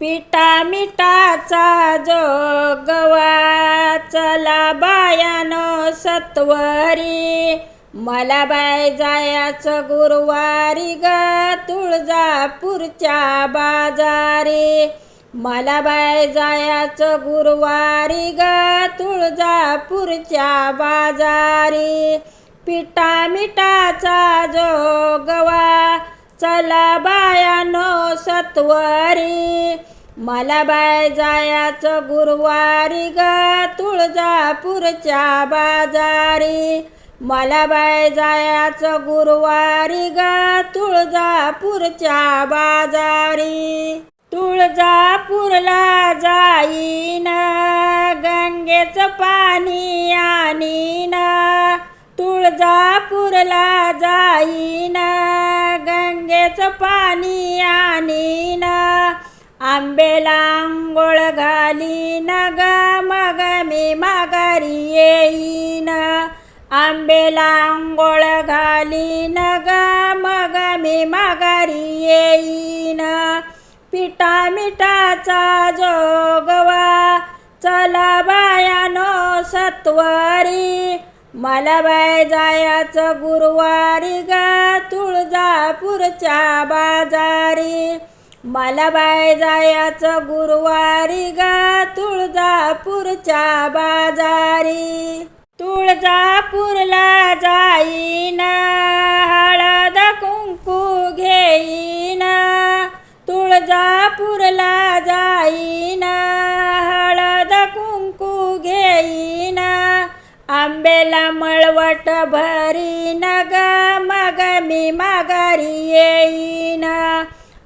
पिठा मिठाचा जोगवा चला बायानो सत्वरी. मला बाय जायाचं गुरुवारी ग तुळजापूरच्या बाजारी. मला बाय जायाचं गुरुवारी ग तुळजापूरच्या बाजारी. पिठा मिठाचा जोगवा चला बायानो सत्वरी. मला बाय जायाचं गुरुवारी ग तुळजापूरच्या बाजारी. मला बाय जायाचं गुरुवारी ग तुळजापूरच्या बाजारी. तुळजापूरला जाईन गंगेचं पाणी आणीन. तुळजापूरला पाणी आणीन आंबेला आंघोळ घालीन ग मग मी माघारी येईन. आंबेला आंघोळ घालीन ग मग मी माघारी येईन. पिठा मिठाचा जोगवा चला बायानो सत्वारी. मला बाय जायाचं गुरुवारी ग तुळजापूरच्या बाजारी. मला बाय जायाचं गुरुवारी ग तुळजापूरच्या बाजारी. तुळजापूरला जाईन हळद कुंकू घेईन. तुळजापूरला जाईन हळद कुंकू घेईन. आंबेला मळवट भरी नग मग मी माघारी येईन.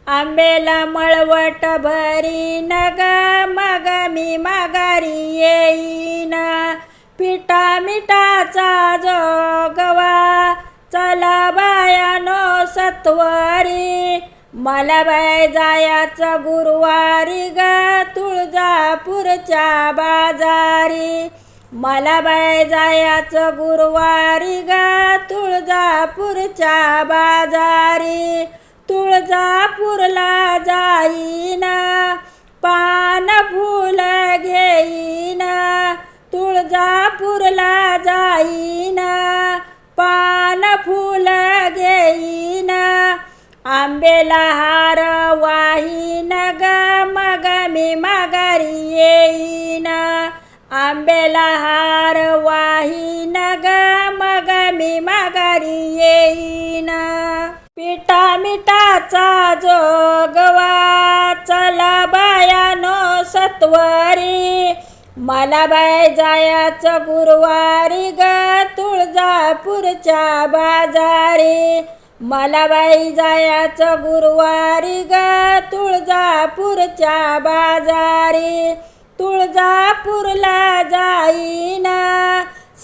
आंबेला मळवट भरी नग मग मी माघारी येईन. पिठा मिठाचा जोगवा चला बायानो सत्वरी. मला बाय जायाचं गुरुवारी ग तुळजापूरच्या बाजारी. मला बाय जायाचं गुरुवारी ग तुळजापूरच्या बाजारी. तुळजापूरला जाईन पान फुल घेईन. तुळजापूरला जाईन पान फुल घेईन. आंबेला हार वाहीन ग मग मी माघारी येईन. आंबेला हार वाहीन ग मग मी माघारी येईन. पिठा मिठाचा जोगवा चला बायानो सत्वरी. मला बाय जायाचं गुरुवारी ग तुळजापूरच्या बाजारी. मला बाई जायाचं गुरुवारी ग तुळजापूरच्या बाजारी. तुळजापूरला जाईना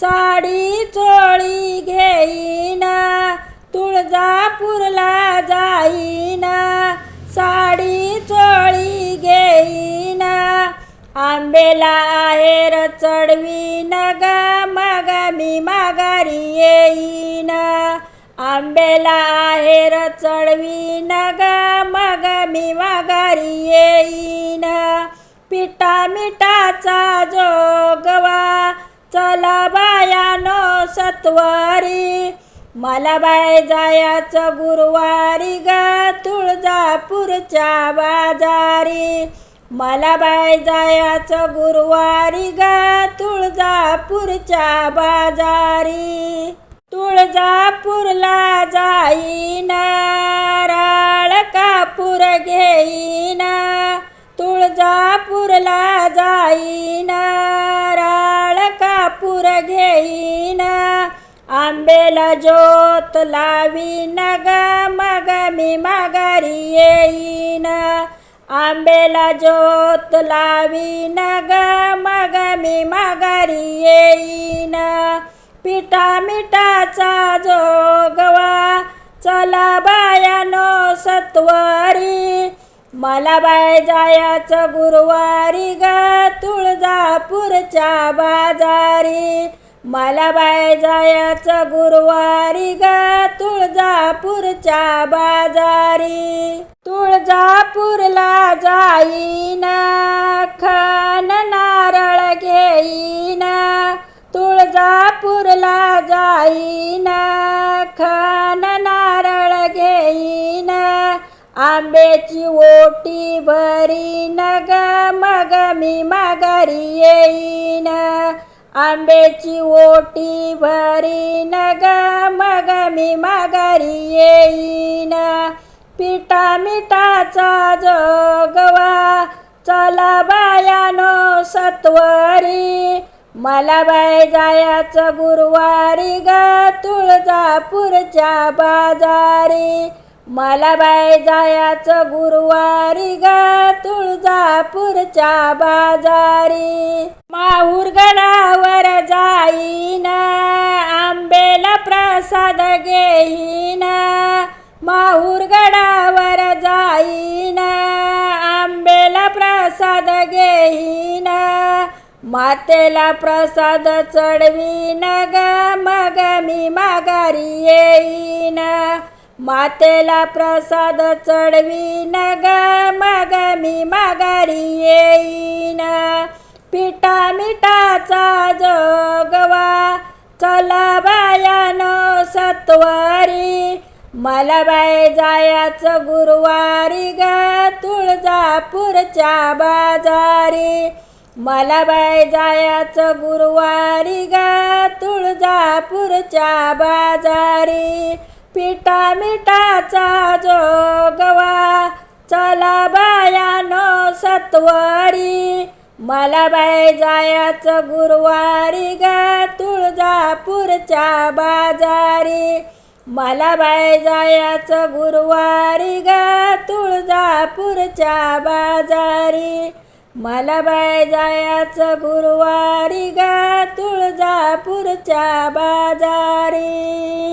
साडी चोळी घेईन. तुळजापूरला जाईना साडी चोळी घेईन. आंबेला आहेर चढवी नग मग मी माघारी येईन. आंबेला आहेर चढवी नग मग मी माघारी येईन. पिठा मिठाचा जोगवा. चला बायानो सत्वारी. मला बाय जायाचं गुरुवारी ग तुळजापूरच्या बाजारी. मला बाय जायाचं गुरुवारी ग तुळजापूरच्या बाजारी. तुळजापूरला जाईन राळ कापूर घेईन. कापूरला जाईन राळ कापूर घेईन आंबेला ज्योत लावीन ग मग मी माघारी येईन. आंबेला ज्योत लावीन ग मग मी माघारी येईन. पिठा मिठाचा जोगवा चला बायानो मला बाय जायाचं गुरुवारी ग तुळजापूरच्या बाजारी. मला बाय जायाचं गुरुवारी ग तुळजापूरच्या बाजारी. तुळजापूरला जाईन खन नारळ घेईन. तुळजापूरला जाईना. आंब्याची ओटी भरी नग मग मी माघारी येईन. आंब्याची ओटी भरी नग मग मी माघारी येईन. पिठा मिठाचा जोगवा चला बायानो सत्वरी. मला बाय जायाचं गुरुवारी ग तुळजापूरच्या बाजारी. मला बाय जायाचं गुरुवारी ग तुळजापूरच्या बाजारी. माहूर गडावर जाईन आंबेला प्रसाद घेईन. माहूर गडावर जाईन आंबेला प्रसाद घेईन. मातेला प्रसाद चढवीन ग मग मी माघारी येईन. मातेला प्रसाद चढवीन ग मग मी माघारी येईन. पिठा मिठाचा जोगवा चला बायानो सत्वारी. मला बाय जायाचं गुरुवारी ग तुळजापूरच्या बाजारी. मला बाय जायाचं गुरुवारी ग तुळजापूरच्या बाजारी. पिटा मिठाचा जोगवा. चला बायानो सत्वारी. मला बाय जायाचं गुरुवारी ग तुळजापूरच्या बाजारी. मला बाय जायाचं गुरुवारी ग तुळजापूरच्या बाजारी. मला बाय जायाचं गुरुवारी ग तुळजापूरच्या बाजारी.